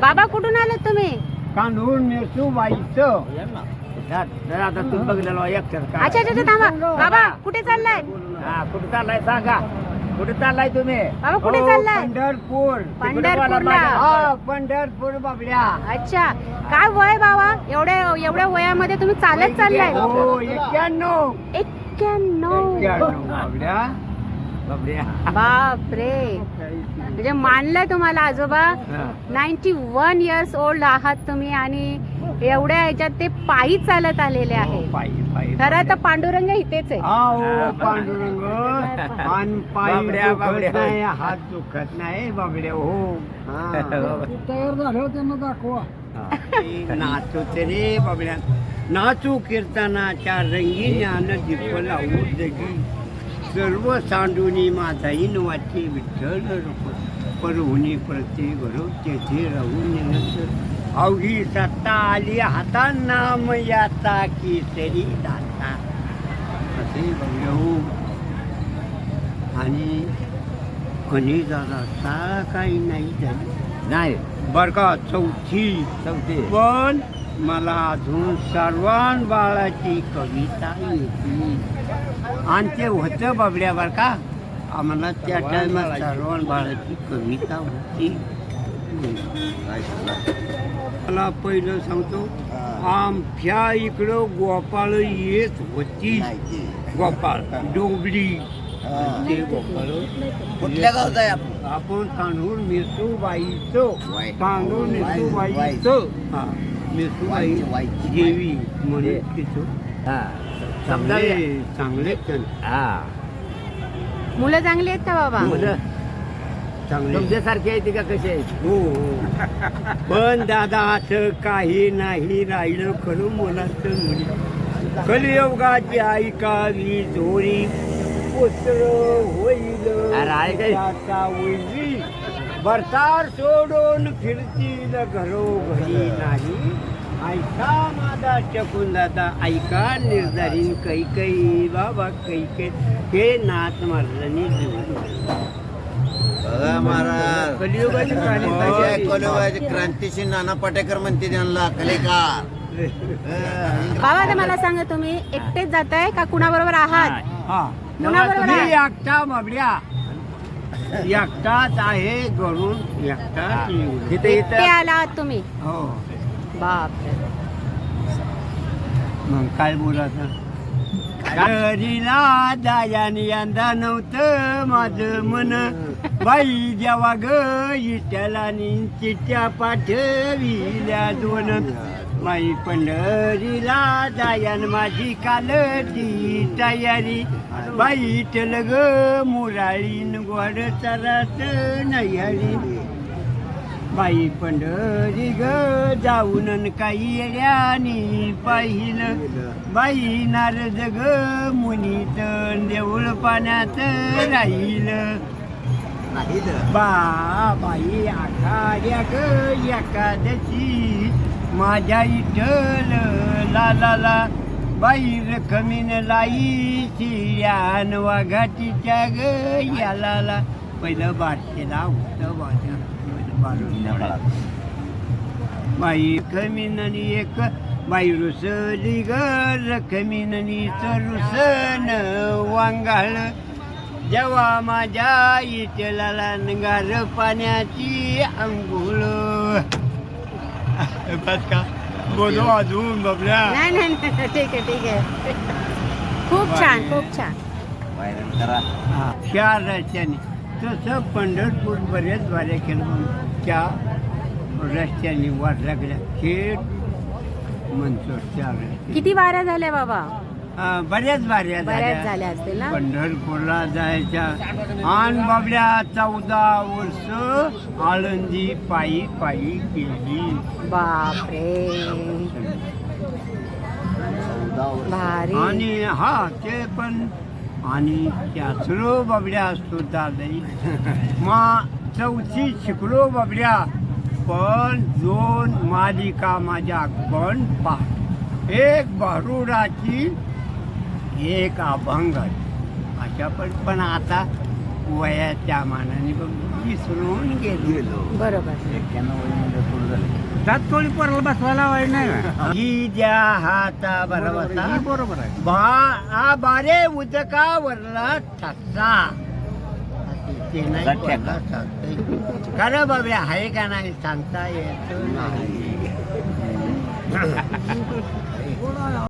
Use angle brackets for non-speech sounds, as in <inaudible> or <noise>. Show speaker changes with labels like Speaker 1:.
Speaker 1: बाबा कुठून आलात तुम्ही?
Speaker 2: कांदून बाईचं
Speaker 3: आता तू बघलेलो एकटर
Speaker 1: अच्छा अच्छा अच्छा, थांबा. बाबा कुठे चाललाय?
Speaker 3: हा कुठे चाललाय सांगा. कुठे चाललाय तुम्ही?
Speaker 1: बाबा कुठे
Speaker 2: हो,
Speaker 1: चाललाय?
Speaker 2: पंढरपूर.
Speaker 1: पंढरपूरला.
Speaker 2: हा पंढरपूर बाबड्या.
Speaker 1: अच्छा. काय वय बाबा? एवढ्या एवढ्या वयामध्ये तुम्ही चालत चाललाय.
Speaker 2: हो एक्क्याण्णव.
Speaker 1: एक्क्याण्णव.
Speaker 2: एक्क्याण्णव बाबड्या.
Speaker 3: बापरे.
Speaker 1: म्हणजे मानलं तुम्हाला आजोबा. नाईन्टी वन इयर्स ओल्ड आहात तुम्ही आणि एवढ्या ह्याच्यात ते पायी चालत आलेले आहे
Speaker 2: हो, पायी पायी
Speaker 1: खरं तर पांडुरंग इथेच आहे.
Speaker 2: हा पांडुरंग. आणि पायी
Speaker 3: बाबड्या,
Speaker 2: दुखत
Speaker 3: बाबड्या.
Speaker 2: नाही हात दुखत नाही बाबड्या हो. हा.
Speaker 4: तयार झाल्यावर त्यांना दाखवा.
Speaker 2: नाचू ते रे बाबड्या. नाचू कीर्तनाच्या रंगी ज्ञान दीप लावू जगी. सर्व सांडुनी माझाही वाचे विठ्ठल रूप. परहुनी प्रति घरो तेथे राहून निरंतर अवघी सत्ता आली हाता नाम याचा की तरी दाता. असे बघले हो आणि कधी दादा काही नाही झालं.
Speaker 3: नाही.
Speaker 2: बर का चौथी.
Speaker 3: चौथी.
Speaker 2: पण मला अजून सर्वान बाळाची कविता येते. आणि ते होतं बाबड्या बर का? आम्हाला त्या टायमात सर्वान बाळाची कविता होती. मला पहिलं सांगतो आमच्या इकडं गोपाळ येत होती. गोपाळ ते गोपाळ
Speaker 4: कुठल्या गावचा आहे आपण?
Speaker 2: आपण तांदूळ मिसूबाईचं तांदूळ मिसूबाईचं हा मिसूबाई देवी म्हणून तिथं
Speaker 3: हा
Speaker 2: चांगले चांगले.
Speaker 3: हा.
Speaker 1: मुलं चांगली आहेत का बाबा?
Speaker 3: मुलं
Speaker 2: चांगले.
Speaker 3: तुमच्यासारखी आहे ती का कशी आहे?
Speaker 2: हो हो. पण दादा असं काही नाही राहिलं खरं मुलाचं मुली. कलियुगाची ऐकावी जोरी पुत्र होईल.
Speaker 3: अरे आहे काय?
Speaker 2: त्याचा उजवी. बरसार सोडून फिरतील घरोघरी नाही. ऐका माझा चकून दादा ऐका निर्धारीन कैकई बाबा कैकै हे नाथ महाराजांनी जीवन
Speaker 4: बघा महाराज.
Speaker 2: कलियुगाची प्राणी
Speaker 4: होय. कलियुगाचे क्रांतीशी नाना पाटेकर म्हणते त्यांना कलेकार. <laughs>
Speaker 1: बाबा ते मला सांगा तुम्ही एकटेच जाताय का कुणाबरोबर आहात?
Speaker 2: हा
Speaker 1: कुणाबरोबर
Speaker 2: मी
Speaker 1: आहे?
Speaker 2: एकटा बाबड्या एकटाच आहे घरून एकटाच.
Speaker 3: तिथे
Speaker 1: एकटे
Speaker 3: इथं
Speaker 1: आला आहात तुम्ही.
Speaker 2: हो. मग काय बोलायचं? घरीला दायाने यंदा नव्हतं माझं मन. बाई जेव्हा ग इट्याला चिट्ट्या पाठविल्या दोन. माई पंढरीला दायान माझी कालची तयारी. बाई इटल ग मुराळीन गोड चरात नयारी बाई पंढरी ग जाऊन काही येड्यानी पाहिलं. बाई नारद ग मुनीत देऊळ पाण्यात राहिलं. बा बाई आखाड्या ग एकादशी माझ्या इठल ला ला ला बाई रखमीन लाई शियान वाघाटीच्या ग याला पहिलं बारशेला होतं माझ्या बाई कमीननी एक बाई रुसली ग रखमीननी रुसन वांगाळ. जेव्हा माझ्या इटलाला नगार पाण्याची अंघोळ. बस का? बोलो अजून बबल्या.
Speaker 1: नाही नाही नाही, ठीक आहे ठीक आहे. खूप छान खूप छान.
Speaker 2: हा, चार रस्त्याने तसं पंढरपूर बरेच वाऱ्या केलं म्हणून त्या रस्त्याने वाटल्या गेल्या खेड मनसोड चार रस्ते
Speaker 1: किती वाऱ्या झाल्या बाबा?
Speaker 2: बऱ्याच वाऱ्या
Speaker 1: बऱ्याच झाल्या असतील ना?
Speaker 2: पंढरपूरला जायच्या. आण बाबड्या चौदा वर्ष आळंदी पायी पायी केली
Speaker 1: बापरे. भारी.
Speaker 2: आणि हा ते पण आणि त्यासरो बाबड्या असतो दादाई मा चौथी शिकलो बाबड्या. पण दोन मालिका माझ्या पण पा एक भारुडाची एक अभंग अशा पण पण आता वयाच्या मानाने बघ विसरून गेलो.
Speaker 4: गेलो
Speaker 1: बरोबर
Speaker 3: दात तोळी परला बसवायला वाईट नाही का? <laughs>
Speaker 2: ही द्या हाता बरोबर
Speaker 3: ही बरोबर आहे.
Speaker 2: बा आ बारे उदकावरला ठसा ते नाही खरं बाबा आहे का नाही सांगता येत नाही. <laughs>